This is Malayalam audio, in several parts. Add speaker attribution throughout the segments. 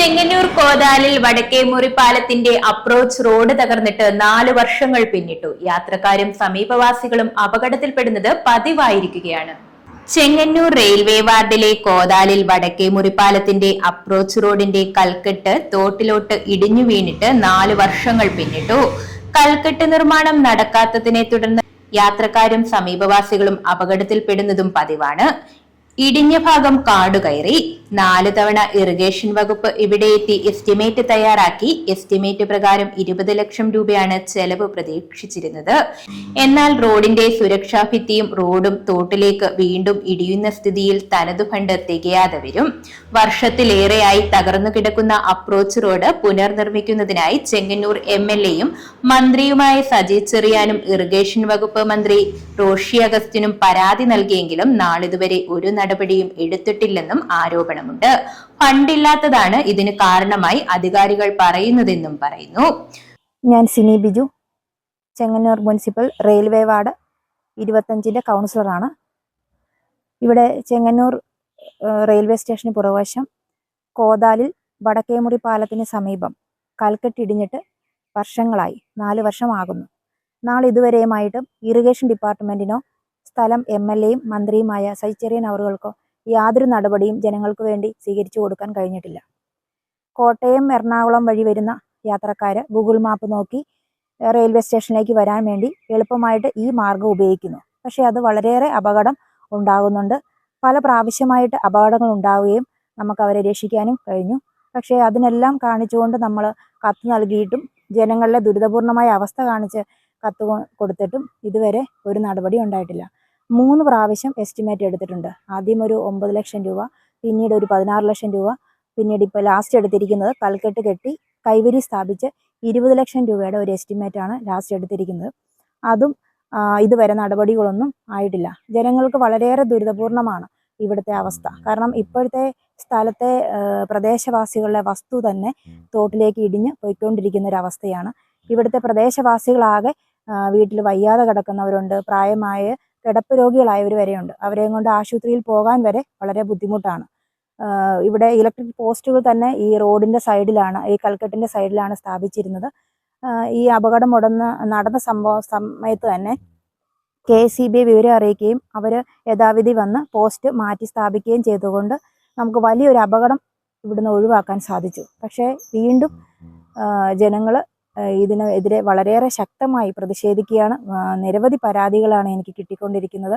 Speaker 1: ചെങ്ങന്നൂർ കോതാലിൽ വടക്കേ പാലത്തിന്റെ അപ്രോച്ച് റോഡ് തകർന്നിട്ട് നാല് വർഷങ്ങൾ പിന്നിട്ടു. യാത്രക്കാരും സമീപവാസികളും അപകടത്തിൽപ്പെടുന്നത് പതിവായിരിക്കുകയാണ്. ചെങ്ങന്നൂർ റെയിൽവേ വാർഡിലെ കോതാലിൽ വടക്കേ പാലത്തിന്റെ അപ്രോച്ച് റോഡിന്റെ കൽക്കെട്ട് തോട്ടിലോട്ട് ഇടിഞ്ഞു വീണിട്ട് നാല് വർഷങ്ങൾ പിന്നിട്ടു. കൽക്കെട്ട് നിർമ്മാണം നടക്കാത്തതിനെ തുടർന്ന് യാത്രക്കാരും സമീപവാസികളും അപകടത്തിൽപ്പെടുന്നതും പതിവാണ്. ഇടിഞ്ഞ ഭാഗം കാടുകയറി. നാല് തവണ ഇറിഗേഷൻ വകുപ്പ് ഇവിടെ എത്തി എസ്റ്റിമേറ്റ് തയ്യാറാക്കി. എസ്റ്റിമേറ്റ് പ്രകാരം ഇരുപത് ലക്ഷം രൂപയാണ് ചെലവ് പ്രതീക്ഷിച്ചിരുന്നത്. എന്നാൽ റോഡിന്റെ സുരക്ഷാ ഭിത്തിയും റോഡും തോട്ടിലേക്ക് വീണ്ടും ഇടിയുന്ന സ്ഥിതിയിൽ തനതു ഫണ്ട് തികയാതെ വരും. വർഷത്തിലേറെയായി തകർന്നു കിടക്കുന്ന അപ്രോച്ച് റോഡ് പുനർനിർമ്മിക്കുന്നതിനായി ചെങ്ങന്നൂർ എം എൽ എയും മന്ത്രിയുമായ സജി ചെറിയാനും ഇറിഗേഷൻ വകുപ്പ് മന്ത്രി റോഷി അഗസ്റ്റിനും പരാതി നൽകിയെങ്കിലും നാളിതുവരെ ഒരു നടപടിയും എടുത്തിട്ടില്ലെന്നും ആരോപണമുണ്ട് ഫണ്ടില്ലാത്തതാണ് ഇതിന് കാരണമായി അധികാരികൾ പറയുന്നതെന്നും പറയുന്നു.
Speaker 2: ഞാൻ Cini Biju Chengannur municipal railway ward ഇരുപത്തഞ്ചിന്റെ കൗൺസിലറാണ്. ഇവിടെ ചെങ്ങന്നൂർ റെയിൽവേ സ്റ്റേഷന് പുറവശം കോതാലിൽ വടക്കേമുറി പാലത്തിന് സമീപം കൽക്കെട്ടിടിഞ്ഞിട്ട് വർഷങ്ങളായി നാല് വർഷമാകുന്നു. നാളെ ഇതുവരെയുമായിട്ടും ഇറിഗേഷൻ ഡിപ്പാർട്ട്മെന്റിനോ സ്ഥലം എം എൽ എയും മന്ത്രിയുമായ സൈച്ചെറിയൻ അവറുകൾക്കോ യാതൊരു നടപടിയും ജനങ്ങൾക്ക് വേണ്ടി സ്വീകരിച്ചു കൊടുക്കാൻ കഴിഞ്ഞിട്ടില്ല. കോട്ടയം എറണാകുളം വഴി വരുന്ന യാത്രക്കാർ ഗൂഗിൾ മാപ്പ് നോക്കി റെയിൽവേ സ്റ്റേഷനിലേക്ക് വരാൻ വേണ്ടി എളുപ്പമായിട്ട് ഈ മാർഗം ഉപയോഗിക്കുന്നു. പക്ഷേ അത് വളരെയേറെ അപകടം ഉണ്ടാകുന്നുണ്ട്. പല പ്രാവശ്യമായിട്ട് അപകടങ്ങൾ ഉണ്ടാവുകയും നമുക്ക് അവരെ രക്ഷിക്കാനും കഴിഞ്ഞു. പക്ഷേ അതിനെല്ലാം കാണിച്ചുകൊണ്ട് നമ്മൾ കത്ത് നൽകിയിട്ടും ജനങ്ങളുടെ ദുരിതപൂർണമായ അവസ്ഥ കാണിച്ച് കത്ത് കൊടുത്തിട്ടും ഇതുവരെ ഒരു നടപടി ഉണ്ടായിട്ടില്ല. മൂന്ന് പ്രാവശ്യം എസ്റ്റിമേറ്റ് എടുത്തിട്ടുണ്ട്. ആദ്യം ഒരു ഒമ്പത് ലക്ഷം രൂപ പിന്നീട് ഒരു പതിനാറ് ലക്ഷം രൂപ പിന്നീട് ഇപ്പോൾ ലാസ്റ്റ് എടുത്തിരിക്കുന്നത് കൽക്കെട്ട് കെട്ടി കൈവരി സ്ഥാപിച്ച് ഇരുപത് ലക്ഷം രൂപയുടെ ഒരു എസ്റ്റിമേറ്റ് ആണ് ലാസ്റ്റ് എടുത്തിരിക്കുന്നത്. അതും ഇതുവരെ നടപടികളൊന്നും ആയിട്ടില്ല. ജനങ്ങൾക്ക് വളരെയേറെ ദുരിതപൂർണമാണ് ഇവിടുത്തെ അവസ്ഥ. കാരണം ഇപ്പോഴത്തെ സ്ഥലത്തെ പ്രദേശവാസികളുടെ വസ്തു തന്നെ തോട്ടിലേക്ക് ഇടിഞ്ഞ് പോയിക്കൊണ്ടിരിക്കുന്ന ഒരു അവസ്ഥയാണ് ഇവിടുത്തെ പ്രദേശവാസികളാകെ വീട്ടിൽ വയ്യാതെ കിടക്കുന്നവരുണ്ട്. പ്രായമായ കിടപ്പ് രോഗികളായവർ വരെയുണ്ട്. അവരെയും കൊണ്ട് ആശുപത്രിയിൽ പോകാൻ വരെ വളരെ ബുദ്ധിമുട്ടാണ്. ഇവിടെ ഇലക്ട്രിക് പോസ്റ്റുകൾ തന്നെ ഈ റോഡിന്റെ സൈഡിലാണ് ഈ കൽക്കെട്ടിന്റെ സൈഡിലാണ് സ്ഥാപിച്ചിരുന്നത്. ഈ അപകടം ഉടന്ന് നടന്ന സംഭവ സമയത്ത് തന്നെ കെ സി ബി വിവരം അറിയിക്കുകയും അവർ യഥാവിധി വന്ന് പോസ്റ്റ് മാറ്റി സ്ഥാപിക്കുകയും ചെയ്തുകൊണ്ട് നമുക്ക് വലിയൊരു അപകടം ഇവിടുന്ന് ഒഴിവാക്കാൻ സാധിച്ചു. പക്ഷേ വീണ്ടും ജനങ്ങൾ ഇതിനെതിരെ വളരെയേറെ ശക്തമായി പ്രതിഷേധിക്കുകയാണ്. നിരവധി പരാതികളാണ് എനിക്ക് കിട്ടിക്കൊണ്ടിരിക്കുന്നത്.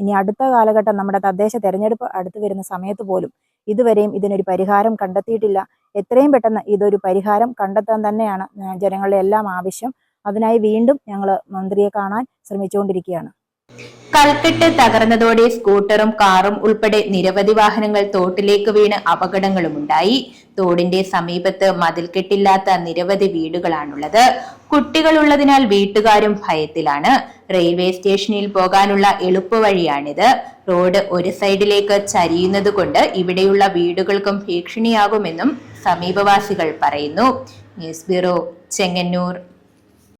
Speaker 2: ഇനി അടുത്ത കാലഘട്ടം നമ്മുടെ തദ്ദേശ തെരഞ്ഞെടുപ്പ് അടുത്തു വരുന്ന സമയത്ത് പോലും ഇതുവരെയും ഇതിനൊരു പരിഹാരം കണ്ടെത്തിയിട്ടില്ല. എത്രയും പെട്ടെന്ന് ഇതൊരു പരിഹാരം കണ്ടെത്താൻ തന്നെയാണ് ജനങ്ങളുടെ എല്ലാം ആവശ്യം. അതിനായി വീണ്ടും ഞങ്ങൾ മന്ത്രിയെ കാണാൻ ശ്രമിച്ചുകൊണ്ടിരിക്കുകയാണ്.
Speaker 1: കൽക്കെട്ട് തകർന്നതോടെ സ്കൂട്ടറും കാറും ഉൾപ്പെടെ നിരവധി വാഹനങ്ങൾ തോട്ടിലേക്ക് വീണ് അപകടങ്ങളുമുണ്ടായി. തോടിന്റെ സമീപത്ത് മതിൽക്കെട്ടില്ലാത്ത നിരവധി വീടുകളാണുള്ളത്. കുട്ടികളുള്ളതിനാൽ വീട്ടുകാരും ഭയത്തിലാണ്. റെയിൽവേ സ്റ്റേഷനിൽ പോകാനുള്ള എളുപ്പവഴിയാണിത്. റോഡ് ഒരു സൈഡിലേക്ക് ചരിയുന്നത് കൊണ്ട് ഇവിടെയുള്ള വീടുകൾക്കും ഭീഷണിയാകുമെന്നും സമീപവാസികൾ പറയുന്നു. News bureau Chengannur.